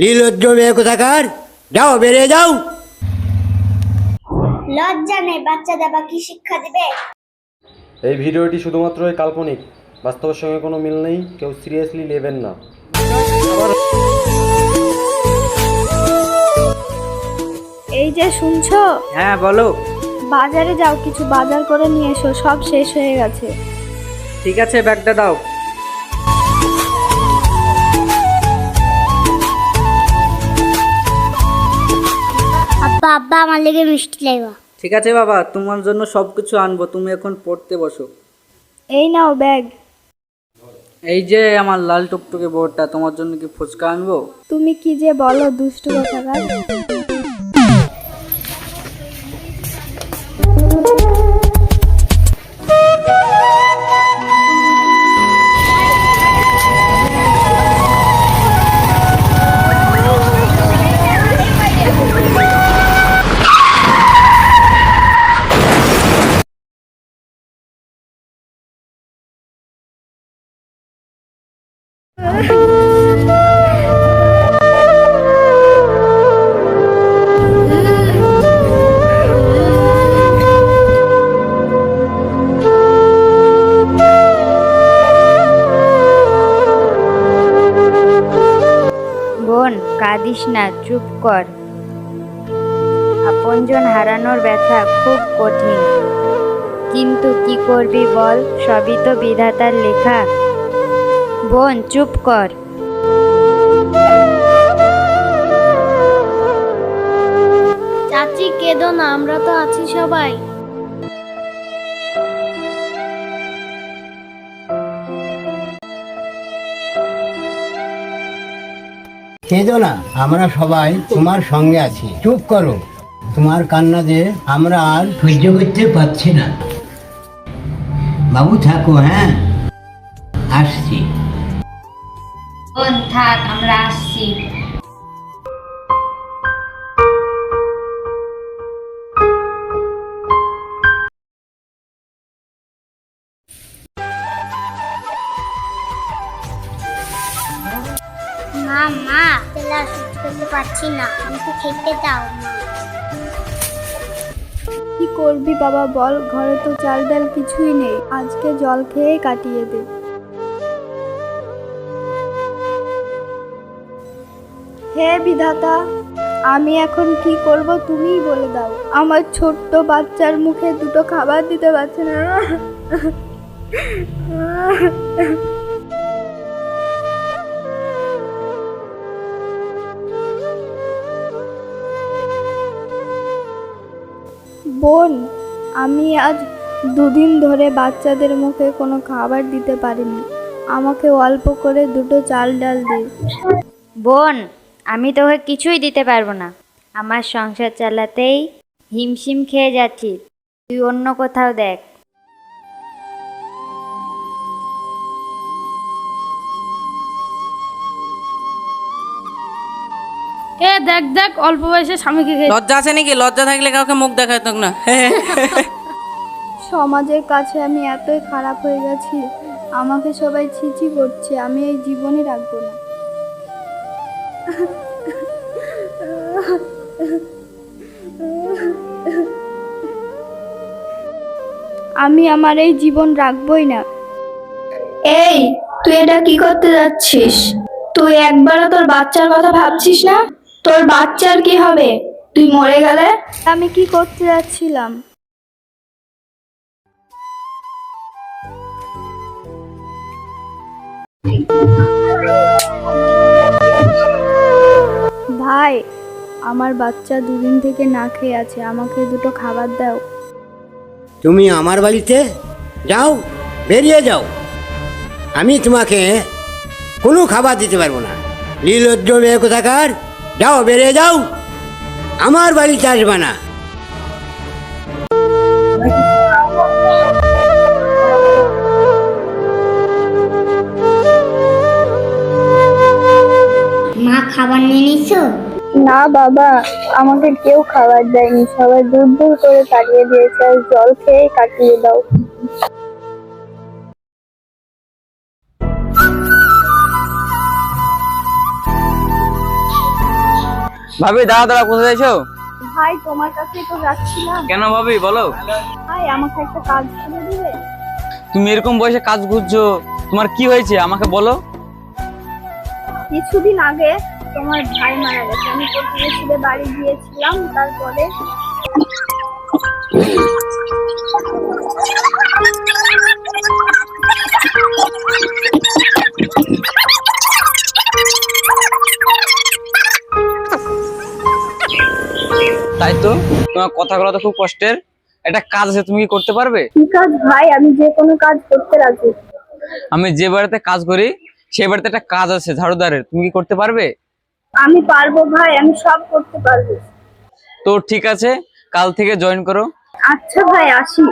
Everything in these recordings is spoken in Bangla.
লীলজ্জ মেয়ে কোথাকার? যাও বেরিয়ে যাও। লজ্জা নেই বাচ্চাদের বা কি শিক্ষা দিবে? এই ভিডিওটি শুধুমাত্রই কাল্পনিক। বাস্তবের সঙ্গে কোনো মিল নেই কেউ সিরিয়াসলি নেবেন না। এই যে শুনছো? হ্যাঁ বলো। বাজারে যাও কিছু বাজার করে নিয়ে এসো সব শেষ হয়ে গেছে। ঠিক আছে ব্যাগটা দাও। আব্বা আমার লেগে মিষ্টি লাগবে। ঠিক আছে বাবা তোমার জন্য সব কিছু আনব তুমি এখন পড়তে বসো। এই নাও ব্যাগ। এই যে আমার লাল টুকটুকে বোর্ডটা তোমার জন্য কি ফুচকা আনব? তুমি কি যে বলো দুষ্টু কথাকার কর। আপনজন হারানোর ব্যথা খুব কঠিন। কিন্তু কি করবি বল? সবই তো বিধাতার লেখা। বোন, চুপ কর। চাচি, কেঁদো না, আমরা তো আছি সবাই। কেঁদো না, আমরা সবাই তোমার সঙ্গে আছি। চুপ করো। তোমার কান্না যে আমরা আর সহ্য করতে পারছি না। বাবু, থাকো হ্যাঁ? আসছি। থাক, আমরা আসছি। পারছি না, আমাকে খেতে দাও কি করবি বাবা, বল, ঘরে তো চাল ডাল কিছুই নেই। আজকে জল খেয়ে কাটিয়ে দে। হে বিধাতা, আমি এখন কি করব তুমিই বলে দাও। আমার ছোট্ট বাচ্চার মুখে দুটো খাবার দিতে পারছে না। আমি আজ দুদিন ধরে বাচ্চাদের মুখে কোনো খাবার দিতে পারিনি। আমাকে অল্প করে দুটো চাল ডাল দিই বোন, আমি তোকে কিছুই দিতে পারব না। আমার সংসার চালাতেই হিমশিম খেয়ে যাচ্ছি। তুই অন্য কোথাও দেখ। এ দেখ দেখ অল্প বয়সে স্বামীকে লজ্জা আছে নাকি? লজ্জা থাকলে কাউকে মুখ দেখায় তোক না। সমাজের কাছে আমি এতই খারাপ হয়ে গেছি আমাকে সবাই ছিছি করছে আমি এই জীবনে রাখব না। আমি আমার এই জীবন রাখবই না। এই তুই এটা কি করতে যাচ্ছিস? তুই একবারও তোর বাচ্চার কথা ভাবছিস না? তোর বাচ্চার কি হবে? তুই মরে গেলে? আমি কি করতে যাচ্ছিলাম? ভাই আমার বাচ্চা দুদিন থেকে না খেয়ে আছে। আমাকে দুটো খাবার দাও। তুমি আমার বাড়িতে যাও বেরিয়ে যাও। আমি তোমাকে কোনো খাবার দিতে পারব না। লীলজ্জ মেয়ে কোথাকার? যাও বেরিয়ে যাও। আমার বাড়িতে আসবে না। মা খাবার নিয়ে নিছো? না বাবা আমাকে কেউ খাবার দেয়নি। সবাই দূর দূর করে তাড়িয়ে দিয়েছে আর জল খেয়ে কাটিয়ে দাও। ভাবি দাঁড়া দাঁড়া কোথায় যাইছো? ভাই তোমার কাছেই তো যাচ্ছিলাম। কেন ভাবি বলো? ভাই আমাকে একটা কাজ করে দিবে? তুমি এরকম বয়সে কাজ খুঁজছো তোমার কি হয়েছে? আমাকে বলো। কিছুদিন আগে তোমার ভাই মারা গেছে। আমি প্রথমে ছেলে বাড়ি গিয়েছিলাম তারপরে তাই তো? তোমার কথাগুলো তো খুব কষ্টের। একটা কাজ আছে তুমি কি করতে পারবে? কি কাজ ভাই? আমি যে কোনো কাজ করতে রাজি। আমি যে বাড়িতে কাজ করি সেই বাড়িতে একটা কাজ আছে ঝাড়ুদারের। তুমি কি করতে পারবে? আমি পারব ভাই আমি সব করতে পারব। তো ঠিক আছে কাল থেকে জয়েন করো। আচ্ছা ভাই আসি।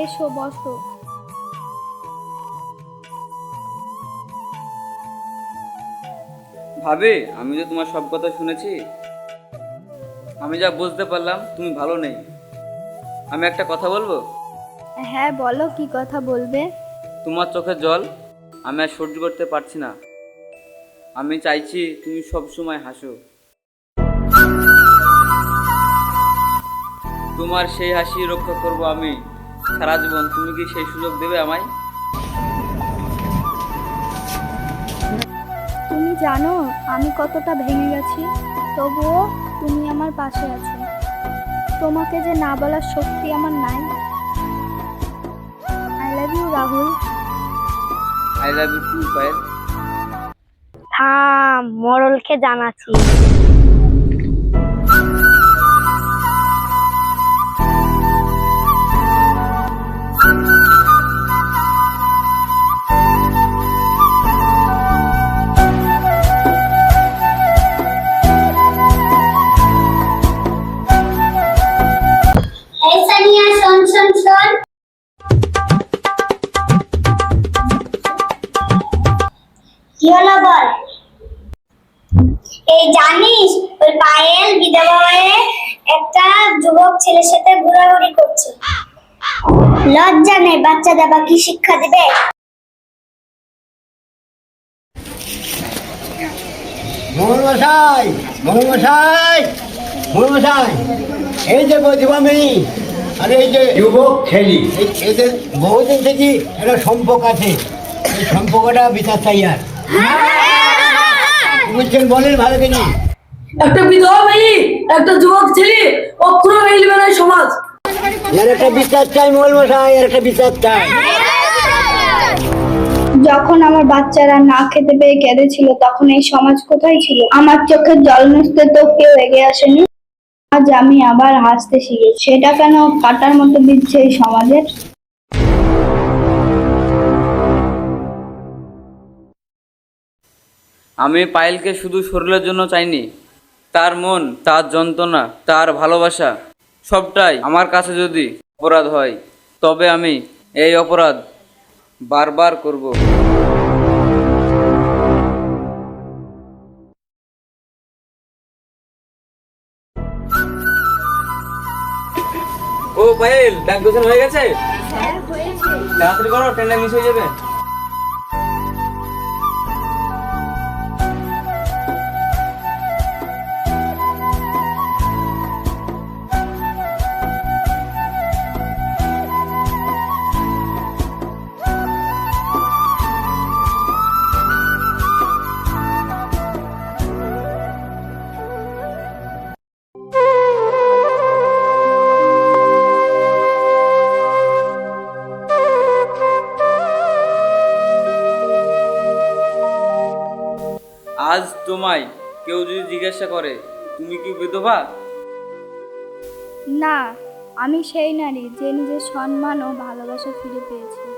এসো বসো। ভাবে আমি তো তোমার সব কথা শুনেছি আমি যা বুঝতে পারলাম তুমি ভালো নেই। আমি একটা কথা বলব? হ্যাঁ বলো কি কথা বলবে? তোমার চোখে জল আমি আর সহ্য করতে পারছি না। আমি চাইছি তুমি সব সময় হাসো। তোমার সেই হাসি রক্ষা করব আমি। সারা জীবন তুমি কি সেই সুযোগ দেবে আমায়? তুমি জানো আমি কতটা ভেঙে গেছি তবুও তুমি আমার পাশে আছো। তোমাকে যে না বলার শক্তি আমার নাই। I love you Rahul. I love you too Payel. থাম মরলকে জানাচ্ছি। সানিয়া শোন শোন শোন হলো বল এই জানিস, ওই পায়েল বিধবা একটা যুবক ছেলের সাথে ঘোরাঘুরি করছে। লজ্জা নেই, বাচ্চা দাবা, কি শিক্ষা দেবে? মোহন মশাই মোহন মশাই মশাই এই যে প্রতিভামণি আর এই যে যুবক ছেলে এই- এদের বহুদিন থেকে একটা সম্পর্ক আছে। এই সম্পর্কটা বিচার চাই আর বুঝছেন বলেন ভালো কিনি একটা বিধবা মেয়ে একটা যুবক ছেলে অক্ষর মিলবে না সমাজ। এর একটা বিচার চাই মোহন মশাই এর একটা বিচার চাই। যখন আমার বাচ্চারা না খেতে পেয়ে কেঁদেছিল তখন এই সমাজ কোথায় ছিল? আমার চোখের জল মুছতে তো কেউ এগিয়ে আসেনি। আজ আমি আবার হাসতে শিখেছি। সেটা কেন কাটার মতো দিচ্ছে এই সমাজের? আমি পায়েলকে শুধু শরীরের জন্য চাইনি, তার মন, তার যন্ত্রণা, তার ভালোবাসা, সবটাই আমার কাছে যদি অপরাধ হয়, তবে আমি এই অপরাধ বারবার করব। পায়েল ব্যাগ গোছানো হয়ে গেছে? তাড়াতাড়ি করো ট্রেনটা মিস হয়ে যাবে। কেউ যদি জিজ্ঞাসা করে, তুমি কি বিধবা? না, আমি সেই নারী যে নিজের সম্মান ও ভালোবাসা ফিরে পেয়েছে।